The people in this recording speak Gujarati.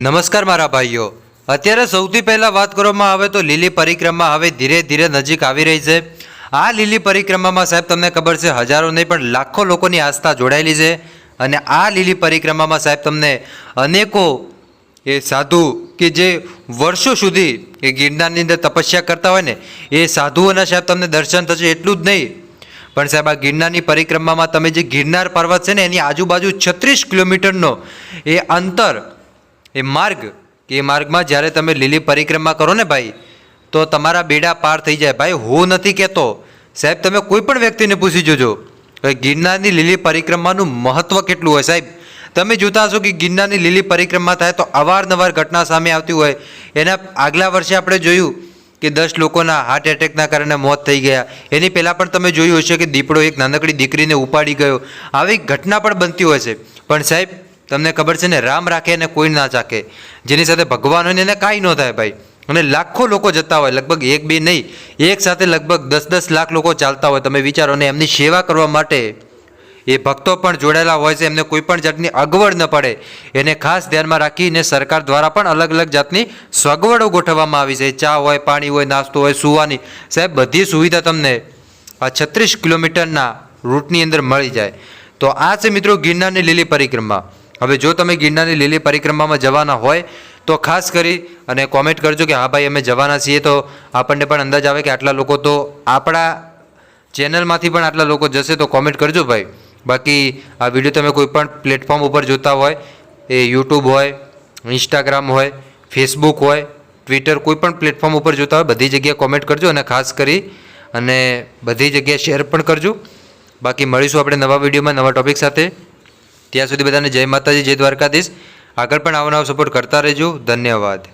નમસ્કાર મારા ભાઈઓ. અત્યારે સૌથી પહેલાં વાત કરવામાં આવે તો લીલી પરિક્રમા હવે ધીરે ધીરે નજીક આવી રહી છે. આ લીલી પરિક્રમામાં સાહેબ તમને ખબર છે, હજારો નહીં પણ લાખો લોકોની આસ્થા જોડાયેલી છે. અને આ લીલી પરિક્રમામાં સાહેબ તમને અનેકો એ સાધુ કે જે વર્ષો સુધી એ ગિરનારની અંદર તપસ્યા કરતા હોય ને, એ સાધુઓના સાહેબ તમને દર્શન થશે એટલું જ નહીં. પણ સાહેબ આ ગિરનારની પરિક્રમામાં તમે જે ગિરનાર પર્વત છે ને, એની આજુબાજુ છત્રીસ કિલોમીટરનો એ અંતર એ માર્ગ, કે એ માર્ગમાં જ્યારે તમે લીલી પરિક્રમા કરો ને ભાઈ, તો તમારા બેડા પાર થઈ જાય. ભાઈ, હું નથી કહેતો. સાહેબ, તમે કોઈ પણ વ્યક્તિને પૂછી જોજો કે ગિરનારની લીલી પરિક્રમાનું મહત્ત્વ કેટલું હોય. સાહેબ, તમે જોતા હશો કે ગિરનારની લીલી પરિક્રમા થાય તો અવારનવાર ઘટના સામે આવતી હોય. એના આગલા વર્ષે આપણે જોયું કે દસ લોકોના હાર્ટ એટેકના કારણે મોત થઈ ગયા. એની પહેલાં પણ તમે જોયું હશે કે દીપડો એક નાનકડી દીકરીને ઉપાડી ગયો. આવી ઘટના પણ બનતી હોય છે. પણ સાહેબ તમને ખબર છે ને, રામ રાખે અને કોઈ ના ચાખે. જેની સાથે ભગવાન હોય ને એને કાંઈ ન થાય ભાઈ. અને લાખો લોકો જતા હોય, લગભગ એક બે નહીં, એક સાથે લગભગ દસ દસ લાખ લોકો ચાલતા હોય. તમે વિચારો ને, એમની સેવા કરવા માટે એ ભક્તો પણ જોડાયેલા હોય છે, એમને કોઈ પણ જાતની અગવડ ન પડે. એને ખાસ ધ્યાનમાં રાખીને સરકાર દ્વારા પણ અલગ અલગ જાતની સગવડો ગોઠવવામાં આવી છે. ચા હોય, પાણી હોય, નાસ્તો હોય, સુવાની. સાહેબ, બધી સુવિધા તમને આ છત્રીસ કિલોમીટરના રૂટની અંદર મળી જાય. તો આ છે મિત્રો ગિરનારની લીલી પરિક્રમા. હવે જો તમે ગિરનારની લીલી પરિક્રમામાં જવાના હોય, તો ખાસ કરી અને કોમેન્ટ કરજો કે હા ભાઈ અમે જવાના છીએ, તો આપણને પણ અંદાજ આવે કે આટલા લોકો તો આપણા ચેનલમાંથી પણ આટલા લોકો જશે, તો કોમેન્ટ કરજો ભાઈ. બાકી આ વીડિયો તમે કોઈ પણ પ્લેટફોર્મ ઉપર જોતા હોય, એ યુટ્યુબ હોય ઇન્સ્ટાગ્રામ હોય ફેસબુક હોય ટ્વિટર કોઈ પણ પ્લેટફોર્મ ઉપર જોતા હોય, બધી જગ્યાએ કોમેન્ટ કરજો અને ખાસ કરી અને બધી જગ્યાએ શેર પણ કરજો. બાકી મળીશું આપણે નવા વિડીયોમાં નવા ટોપિક સાથે. ત્યાં સુધી બધાને જય માતાજી, જય દ્વારકાધીશ. આગળ પણ આવો નવો સપોર્ટ કરતા રહેજો. ધન્યવાદ.